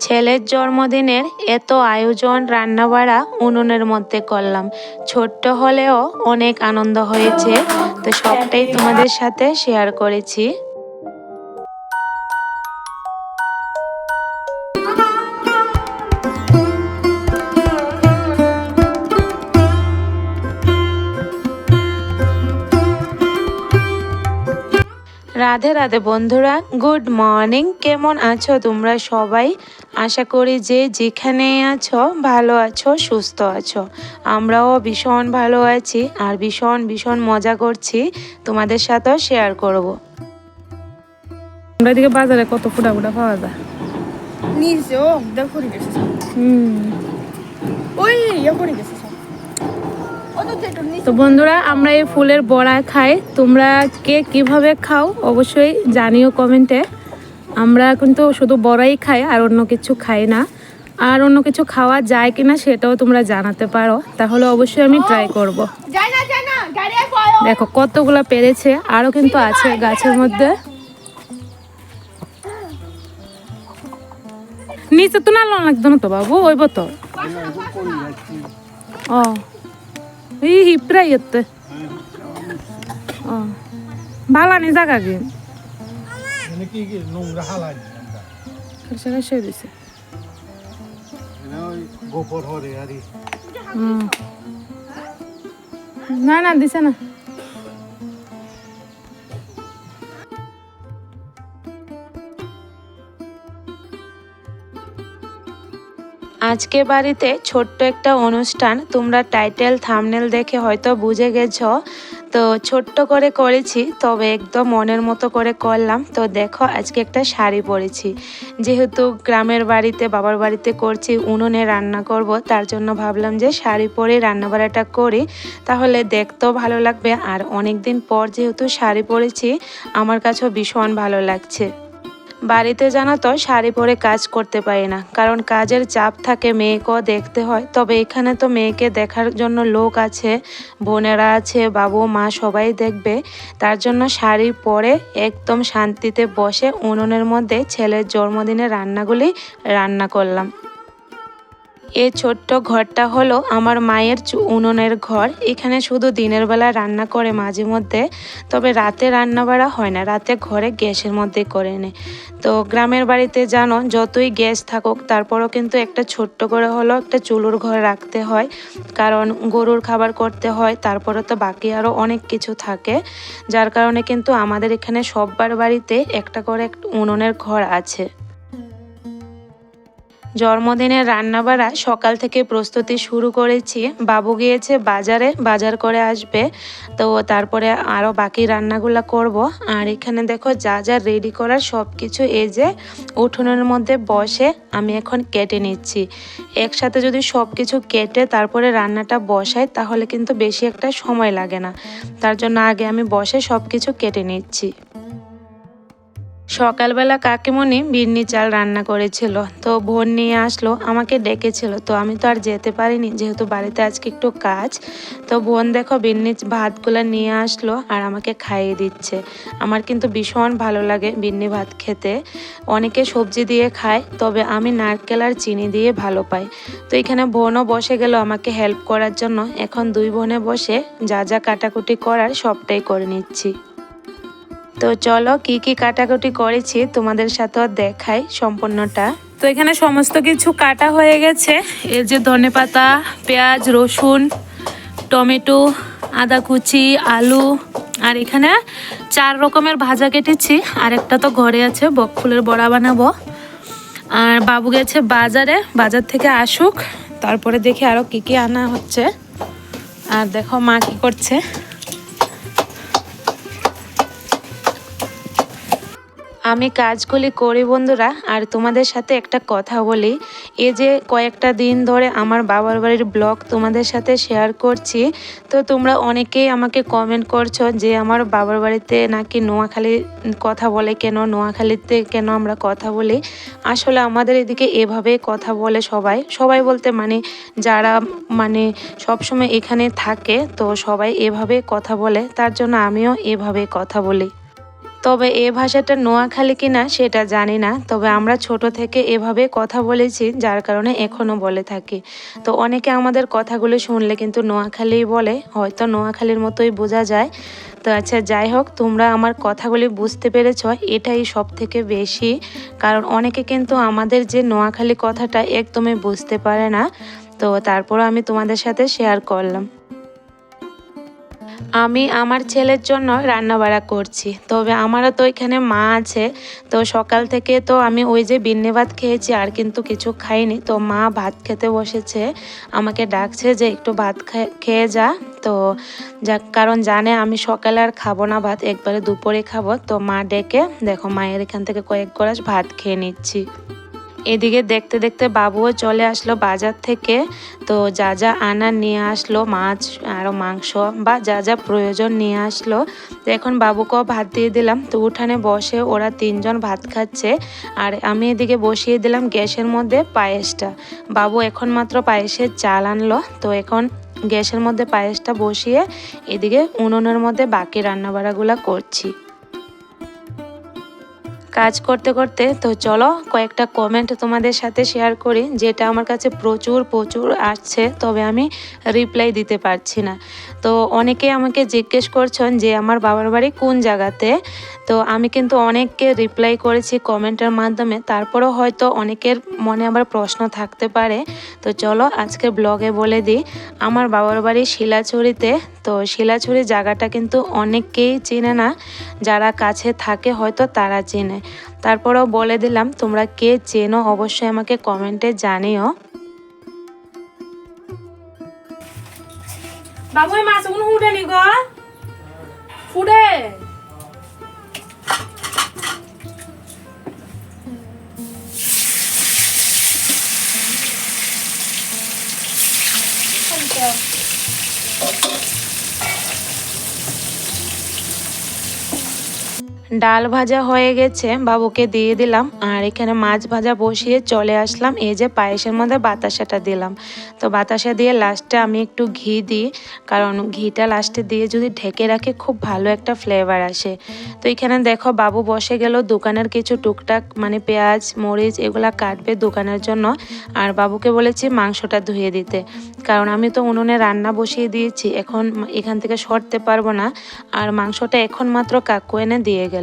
ছেলের জন্মদিনের এত আয়োজন রান্নাবাড়া উনুনের মধ্যে করলাম। ছোট্ট হলেও অনেক আনন্দ হয়েছে। তো সবটাই তোমাদের সাথে শেয়ার করেছি। রাধে রাধে বন্ধুরা গুড মর্নিং। কেমন আছো তোমরা সবাই? আশা করি যে যেখানে আছো ভালো আছো সুস্থ আছো। আমরাও ভীষণ ভালো আছি আর ভীষণ ভীষণ মজা করছি। তোমাদের সাথেও শেয়ার করব। আমরা এদিকে বাজারে কত ফুটা ফুটা পাওয়া যায়। নিচে ও করে গেছে। হুম। ওই ইয়ে করে গেছে। তো বন্ধুরা, আমরা এই ফুলের বড়া খাই। তোমরা কে কীভাবে খাও অবশ্যই জানিও কমেন্টে। আমরা কিন্তু শুধু বড়াই খাই আর অন্য কিছু খাই না। আর অন্য কিছু খাওয়া যায় কিনা সেটাও তোমরা জানাতে পারো। তাহলে অবশ্যই আমি ট্রাই করব। দেখো, কতগুলো পেরেছে আরও কিন্তু আছে গাছের মধ্যে। নিচে তো না লাগতো না তো বাবু, ওই তো ও। এই হিপরা ইয়েতে। ও। ভালো নেই জায়গা কি? মানে হুম। না না দিছে না। আজকে বাড়িতে ছোট্ট একটা অনুষ্ঠান, তোমরা টাইটেল, থামনেল দেখে হয়তো বুঝে গেছ। তো ছোট্ট করে করেছি, তবে একদম মনের মতো করে করলাম। তো দেখো, আজকে একটা শাড়ি পরেছি। যেহেতু গ্রামের বাড়িতে, বাবার বাড়িতে করছি, উনুনে রান্না করব, তার জন্য ভাবলাম যে শাড়ি পরে রান্নাবাড়াটা করি। তাহলে দেখতেও ভালো লাগবে। আর অনেক দিন পর যেহেতু শাড়ি পরেছি, আমার কাছেও ভীষণ ভালো লাগছে। বাড়িতে জানো তো শাড়ি পরে কাজ করতে পারি না। কারণ কাজের চাপ থাকে, মেয়েকেও দেখতে হয়। তবে এখানে তো মেয়েকে দেখার জন্য লোক আছে, বোনেরা আছে, বাবু, মা সবাই দেখবে। তার জন্য শাড়ি পরে একদম শান্তিতে বসে, উনুনের মধ্যে ছেলের জন্মদিনে রান্নাগুলি রান্না করলাম। এই ছোট্ট ঘরটা হলো আমার মায়ের উনুনের ঘর। এখানে শুধু দিনের বেলা রান্না করে মাঝে মধ্যে, তবে রাতে রান্না বাড়া হয় না। রাতে ঘরে গ্যাসের মধ্যে করে নে। তো গ্রামের বাড়িতে জানো, যতই গ্যাস থাকুক, তারপরও কিন্তু একটা ছোট্ট করে হলো একটা চুলোর ঘর রাখতে হয়। কারণ গরুর খাবার করতে হয় তারপরে তো বাকি আরও অনেক কিছু থাকে। যার কারণে কিন্তু আমাদের এখানে সববার বাড়িতে একটা করে উনুনের ঘর আছে। জন্মদিনের রান্নাবাড়া সকাল থেকে প্রস্তুতি শুরু করেছি। বাবু গিয়েছে বাজারে, বাজার করে আসবে। তো তারপরে আরও বাকি রান্নাগুলো করব। আর এখানে দেখো যা যা রেডি করার সব কিছু এই যে উঠোনের মধ্যে বসে আমি এখন কেটে নিচ্ছি। একসাথে যদি সব কিছু কেটে তারপরে রান্নাটা বসাই তাহলে কিন্তু বেশি একটা সময় লাগে না। তার জন্য আগে আমি বসে সব কিছু কেটে নিচ্ছি। সকালবেলা কাকিমণি বিন্নি চাল রান্না করেছিল, তো বোন নিয়ে আসলো, আমাকে ডেকেছিল, তো আমি তো আর যেতে পারিনি, যেহেতু বাড়িতে আজকে একটু কাজ, তো বোন দেখো বিন্নি ভাতগুলো নিয়ে আসলো আর আমাকে খাইয়ে দিচ্ছে। আমার কিন্তু ভীষণ ভালো লাগে বিন্নি ভাত খেতে। অনেকে সবজি দিয়ে খায়, তবে আমি নারকেল আর চিনি দিয়ে ভালো পাই। তো এখানে বোনও বসে গেল আমাকে হেল্প করার জন্য। এখন দুই বোনে বসে যা যা কাটাকুটি করার সবটাই করে নিচ্ছি। তো চলো কি কি কাটাকুটি করেছি তোমাদের সাথেও দেখাই সম্পূর্ণটা। তো এখানে সমস্ত কিছু কাটা হয়ে গেছে। এর যে ধনে পাতা, পেঁয়াজ, রসুন, টমেটো, আদা কুচি, আলু, আর এখানে চার রকমের ভাজা কেটেছি। আর একটা তো ঘরে আছে, বক ফুলের বড়া বানাবো। আর বাবু গেছে বাজারে, বাজার থেকে আসুক। তারপরে দেখি আরও কি কি আনা হচ্ছে। আর দেখো মা কি করছে। আমি কাজগুলি করি বন্ধুরা, আর তোমাদের সাথে একটা কথা বলি। এই যে কয়েকটা দিন ধরে আমার বাবার বাড়ির ব্লগ তোমাদের সাথে শেয়ার করছি, তো তোমরা অনেকেই আমাকে কমেন্ট করছ যে আমার বাবার বাড়িতে নাকি নোয়াখালী কথা বলে কেন, নোয়াখালীতে কেন আমরা কথা বলি। আসলে আমাদের এদিকে এভাবে কথা বলে সবাই। সবাই বলতে মানে যারা মানে সবসময় এখানে থাকে, তো সবাই এভাবে কথা বলে। তার জন্য আমিও এভাবে কথা বলি। তবে এ ভাষাটা নোয়াখালী কিনা সেটা জানি না। তবে আমরা ছোট থেকে এভাবে কথা বলেছি, যার কারণে এখনও বলে থাকি। তো অনেকে আমাদের কথাগুলো শুনলে কিন্তু নোয়াখালী বলে, হয়তো নোয়াখালীর মতোই বোঝা যায়। তো আচ্ছা যাই হোক, তোমরা আমার কথাগুলি বুঝতে পেরেছ, এটাই সব থেকে বেশি। কারণ অনেকে কিন্তু আমাদের যে নোয়াখালী কথাটা একদমই বুঝতে পারে না। তো তারপর আমি তোমাদের সাথে শেয়ার করলাম। আমি আমার ছেলের জন্য রান্না বাড়া করছি। তবে আমারও তো এখানে মা আছে। তো সকাল থেকে তো আমি ওই যে বিন্নে ভাত খেয়েছি, আর কিন্তু কিছু খাইনি। তো মা ভাত খেতে বসেছে। আমাকে ডাকছে যে একটু ভাত খেয়ে যা। তো যা কারণ জানে আমি সকালে আর খাব না ভাত, একবারে দুপুরে খাব। তো মা ডেকে, দেখো মায়ের এখান থেকে কয়েক গ্লাস ভাত খেয়ে নিচ্ছি। এদিকে দেখতে দেখতে বাবুও চলে আসলো বাজার থেকে। তো যা যা আনা নিয়ে আসলো, মাছ আরও মাংস বা যা যা প্রয়োজন নিয়ে আসলো। তো এখন বাবুকেও ভাত দিয়ে দিলাম। তো উঠানে বসে ওরা তিনজন ভাত খাচ্ছে। আর আমি এদিকে বসিয়ে দিলাম গ্যাসের মধ্যে পায়েসটা। বাবু এখন মাত্র পায়েসের চাল আনলো। তো এখন গ্যাসের মধ্যে পায়েসটা বসিয়ে এদিকে উনুনের মধ্যে বাকি রান্নাবাড়াগুলো করছি। কাজ করতে করতে, তো চলো কয়েকটা কমেন্ট তোমাদের সাথে শেয়ার করি, যেটা আমার কাছে প্রচুর প্রচুর আসছে, তবে আমি রিপ্লাই দিতে পারছি না। তো অনেকে আমাকে জিজ্ঞেস করছেন যে, আমার বাবার বাড়ি কোন জায়গাতে? তো আমি কিন্তু অনেককে রিপ্লাই করেছি কমেন্টের মাধ্যমে। তারপরেও হয়তো অনেকের মনে আবার প্রশ্ন থাকতে পারে। তো চলো আজকে ব্লগে বলে দিই, আমার বাবার বাড়ি শিলাছড়িতে। তো শিলাছড়ি জায়গাটা কিন্তু অনেককেই চেনে না। যারা কাছে থাকে হয়তো তারা চেনে। তারপরেও বলে দিলাম, তোমরা কে চেনো অবশ্যই আমাকে কমেন্টে জানিও। বাবু মাছগুলো ফুটে নি গো। よ。ডাল ভাজা হয়ে গেছে, বাবুকে দিয়ে দিলাম। আর এখানে মাছ ভাজা বসিয়ে চলে আসলাম। এই যে পায়েসের মধ্যে বাতাসাটা দিলাম। তো বাতাসা দিয়ে লাস্টে আমি একটু ঘি দিই, কারণ ঘিটা লাস্টে দিয়ে যদি ঢেকে রাখে, খুব ভালো একটা ফ্লেভার আসে। তো এখানে দেখো, বাবু বসে গেল দোকানের কিছু টুকটাক মানে পেঁয়াজ, মরিচ, এগুলা কাটবে দোকানের জন্য। আর বাবুকে বলেছি মাংসটা ধুয়ে দিতে। কারণ আমি তো উনুনে রান্না বসিয়ে দিয়েছি, এখন এখান থেকে সরতে পারব না। আর মাংসটা এখন মাত্র কাকু এনে দিয়ে গেল।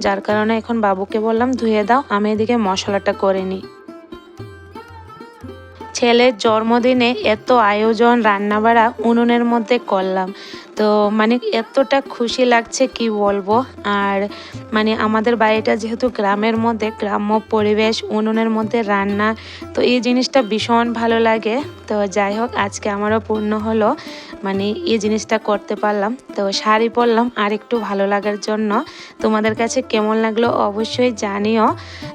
যার কারণে এখন বাবুকে বললাম, ধুয়ে দাও, আমি এদিকে মশলাটা করে নিই। ছেলের জন্মদিনে এত আয়োজন, রান্নাবাড়া, উনুনের মধ্যে করলাম। তো মানে এতটা খুশি লাগছে কি বলব? আর মানে আমাদের বাড়িটা যেহেতু গ্রামের মধ্যে, গ্রাম্য পরিবেশ, উনুনের মধ্যে রান্না, তো এই জিনিসটা ভীষণ ভালো লাগে। তো যাই হোক, আজকে আমারও পূর্ণ হলো। মানে এই জিনিসটা করতে পারলাম। তো শাড়ি পরলাম আর একটু ভালো লাগার জন্য। তোমাদের কাছে কেমন লাগল অবশ্যই জানিও।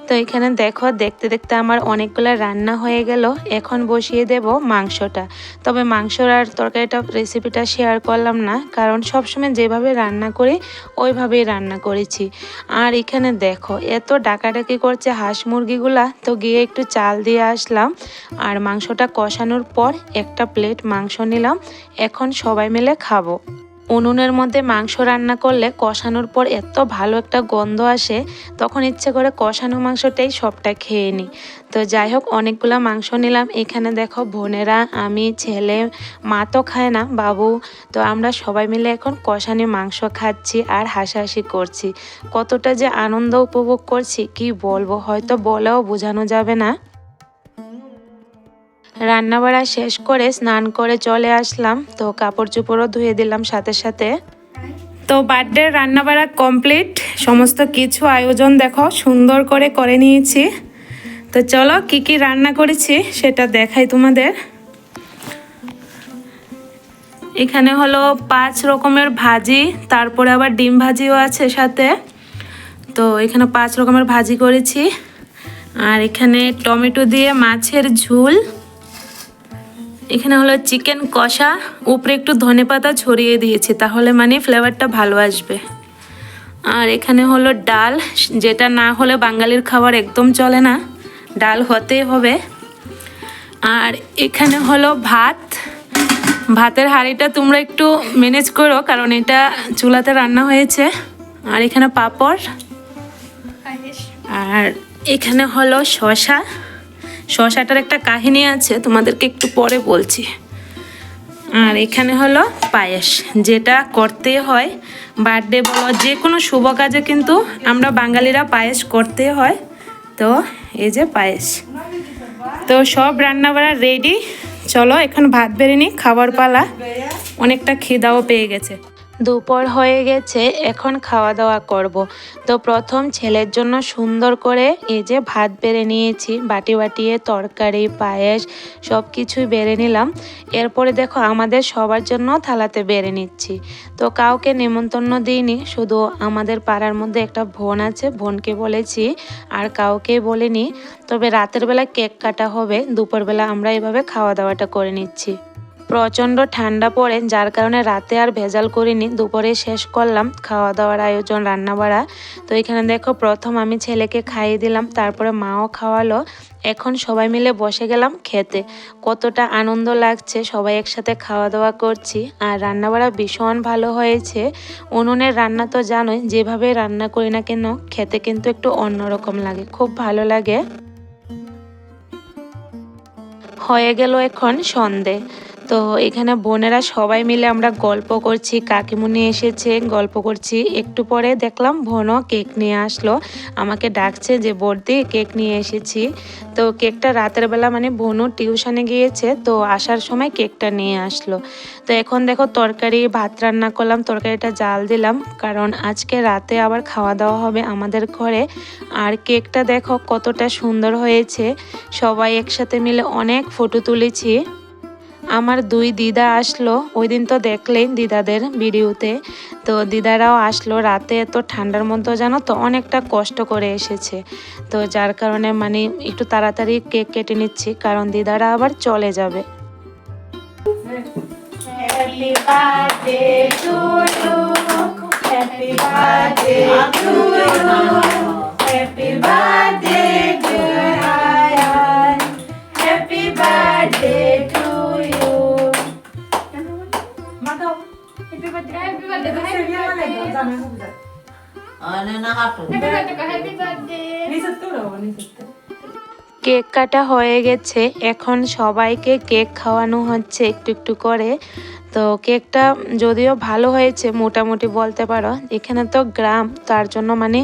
তো এখানে দেখো, দেখতে দেখতে আমার অনেকগুলো রান্না হয়ে গেল। এখন বসিয়ে দেব মাংসটা। তবে মাংসর আর তরকারিটা রেসিপিটা শেয়ার করলাম না। কারণ সবসময় যেভাবে রান্না করি, ওইভাবেই রান্না করেছি। আর এখানে দেখো, এত ডাকাডাকি করছে হাঁস মুরগিগুলা। তো গিয়ে একটু চাল দিয়ে আসলাম। আর মাংসটা কষানোর পর একটা প্লেট মাংস নিলাম। এখন সবাই মিলে খাব। উনুনের মধ্যে মাংস রান্না করলে কষানোর পর এত ভালো একটা গন্ধ আসে, তখন ইচ্ছে করে কষানো মাংসটাই সবটা খেয়ে নিই তো যাই হোক, অনেকগুলো মাংস নিলাম। এখানে দেখো বোনেরা, আমি, ছেলে, মা তো খায় না, বাবু। তো আমরা সবাই মিলে এখন কষানি মাংস খাচ্ছি আর হাসাহাসি করছি। কতটা যে আনন্দ উপভোগ করছি, কি বলব? হয়তো বলেও বোঝানো যাবে না। রান্নাবাড়া শেষ করে স্নান করে চলে আসলাম, তো কাপড় চোপড়ও ধুয়ে দিলাম সাথে সাথে। তো বার্থডে রান্নাবাড়া কমপ্লিট, সমস্ত কিছু আয়োজন দেখো, সুন্দর করে করে নিয়েছি। তো চলো কি কি রান্না করেছি সেটা দেখাই তোমাদের। এখানে হলো পাঁচ রকমের ভাজি, তারপরে আবার ডিম ভাজিও আছে সাথে। তো এখানে পাঁচ রকমের ভাজি করেছি। আর এখানে টমেটো দিয়ে মাছের ঝুল। এখানে হলো চিকেন কষা উপরে একটু ধনেপাতা ছড়িয়ে দিয়েছি তাহলে মানে ফ্লেভারটা ভালো আসবে। আর এখানে হলো ডাল যেটা না হলে বাঙালির খাবার একদম চলে না ডাল হতেই হবে। আর এখানে হলো ভাত ভাতের হাঁড়িটা তোমরা একটু ম্যানেজ করো কারণ এটা চুলাতে রান্না হয়েছে। আর এখানে পাপড়। আর এখানে হলো শশা শশাটার একটা কাহিনী আছে, তোমাদেরকে একটু পরে বলছি। আর এখানে হলো পায়েস, যেটা করতে হয় বার্থডে বলো, যে কোনো শুভ কাজে কিন্তু আমরা বাঙালিরা পায়েস করতে হয়। তো এই যে পায়েস। তো সব রান্নাবাড়া রেডি চলো এখন ভাত বেড়ে নিই, খাবার পালা। অনেকটা খিদাও পেয়ে গেছে। দুপুর হয়ে গেছে, এখন খাওয়া দাওয়া করব। তো প্রথম ছেলের জন্য সুন্দর করে এই যে ভাত বেড়ে নিয়েছি, বাটি বাটিয়ে তরকারি, পায়েস সব কিছুই বেড়ে নিলাম। এরপরে দেখো আমাদের সবার জন্য থালাতে বেড়ে নিচ্ছি। তো কাউকে নেমন্তন্ন দিইনি, শুধু আমাদের পাড়ার মধ্যে একটা বোন আছে, বোনকে বলেছি, আর কাউকে বলিনি। তবে রাতের বেলা কেক কাটা হবে, দুপুরবেলা আমরা এভাবে খাওয়া দাওয়াটা করে নিচ্ছি। প্রচণ্ড ঠান্ডা পড়ে, যার কারণে রাতে আর ভেজাল করিনি। দুপুরে শেষ করলাম খাওয়া দাওয়ার আয়োজন রান্না বাড়া তো এখানে দেখো, প্রথম আমি ছেলেকে খাইয়ে দিলাম, তারপরে মাও খাওয়ালো। এখন সবাই মিলে বসে গেলাম খেতে। কতটা আনন্দ লাগছে, সবাই একসাথে খাওয়া দাওয়া করছি। আর রান্না বাড়া ভীষণ ভালো হয়েছে। উনুনের রান্না তো জানোই, যেভাবে রান্না করি না কেন, খেতে কিন্তু একটু অন্যরকম লাগে, খুব ভালো লাগে। হয়ে গেল এখন সন্ধে। তো এখানে বোনেরা সবাই মিলে আমরা গল্প করছি। কাকিমুনি এসেছে, গল্প করছি। একটু পরে দেখলাম বোনও কেক নিয়ে আসলো। আমাকে ডাকছে যে, বর্দি, কেক নিয়ে এসেছি। তো কেকটা রাতের বেলা মানে বোনও টিউশনে গিয়েছে, তো আসার সময় কেকটা নিয়ে আসলো। তো এখন দেখো তরকারি, ভাত রান্না করলাম, তরকারিটা জাল দিলাম। কারণ আজকে রাতে আবার খাওয়া দাওয়া হবে আমাদের ঘরে। আর কেকটা দেখো কতটা সুন্দর হয়েছে। সবাই একসাথে মিলে অনেক ফটো তুলেছি। আমার দুই দিদা আসলো। ওই দিন তো দেখলেন দিদাদের ভিডিওতে। তো দিদারাও আসলো। রাতে এত ঠান্ডার মধ্যে জানো তো অনেকটা কষ্ট করে এসেছে। তো যার কারণে মানে একটু তাড়াতাড়ি কেক কেটে নিচ্ছি, কারণ দিদারা আবার চলে যাবে। কেক কাটা হয়ে গেছে। এখন সবাইকে কেক খাওয়ানো হচ্ছে একটু একটু করে। তো কেকটা যদিও ভালো হয়েছে মোটামুটি বলতে পারো এখানে তো গ্রাম তার জন্য মানে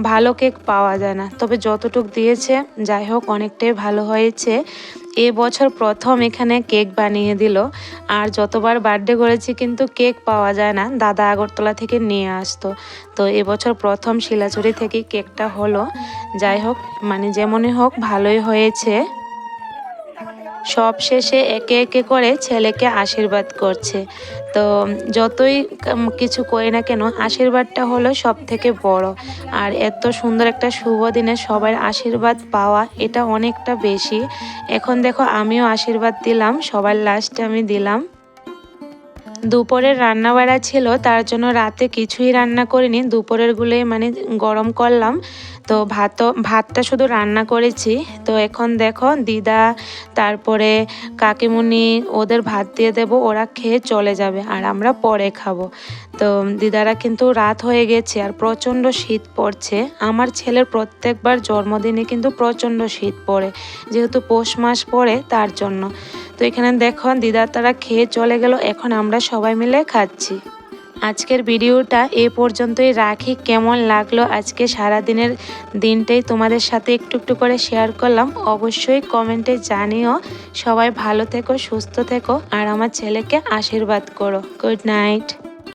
ভালো কেক পাওয়া যায় না। তবে যতটুক দিয়েছে যাই হোক অনেকটাই ভালো হয়েছে। এ বছর প্রথম এখানে কেক বানিয়ে দিল। আর যতবার বার্থডে করেছি কিন্তু কেক পাওয়া যায় না। দাদা আগরতলা থেকে নিয়ে আসতো। তো এবছর প্রথম শিলাচুরি থেকে কেকটা হলো। যাই হোক মানে যেমনই হোক, ভালোই হয়েছে। সব শেষে একে একে করে ছেলেকে আশীর্বাদ করছে। তো যতই কিছু করি না কেন, আশীর্বাদটা হলো সব থেকে বড়। আর এত সুন্দর একটা শুভ দিনে সবার আশীর্বাদ পাওয়া এটা অনেকটা বেশি। এখন দেখো আমিও আশীর্বাদ দিলাম, সবার লাস্টে আমি দিলাম। দুপুরের রান্না বাড়া ছিল, তার জন্য রাতে কিছুই রান্না করিনি। দুপুরের দুপুরেরগুলোই মানে গরম করলাম। তো ভাতও, ভাতটা শুধু রান্না করেছি। তো এখন দেখো, দিদা, তারপরে কাকিমুনি, ওদের ভাত দিয়ে দেব, ওরা খেয়ে চলে যাবে আর আমরা পরে খাব। তো দিদারা কিন্তু রাত হয়ে গেছে আর প্রচণ্ড শীত পড়ছে। আমার ছেলের প্রত্যেকবার জন্মদিনে কিন্তু প্রচণ্ড শীত পড়ে, যেহেতু পৌষ মাস পড়ে তার জন্য। তো এখানে দেখো, দিদা তারা খেয়ে চলে গেল, এখন আমরা সবাই মিলে খাচ্ছি। আজকের ভিডিওটা এ পর্যন্তই রাখি, কেমন লাগল আজকে সারা দিনের দিনটাই তোমাদের সাথে একটু একটু করে শেয়ার করলাম। অবশ্যই কমেন্টে জানিও, সবাই ভালো থেকো, সুস্থ থেকো, আর আমার ছেলেকে আশীর্বাদ করো। Good night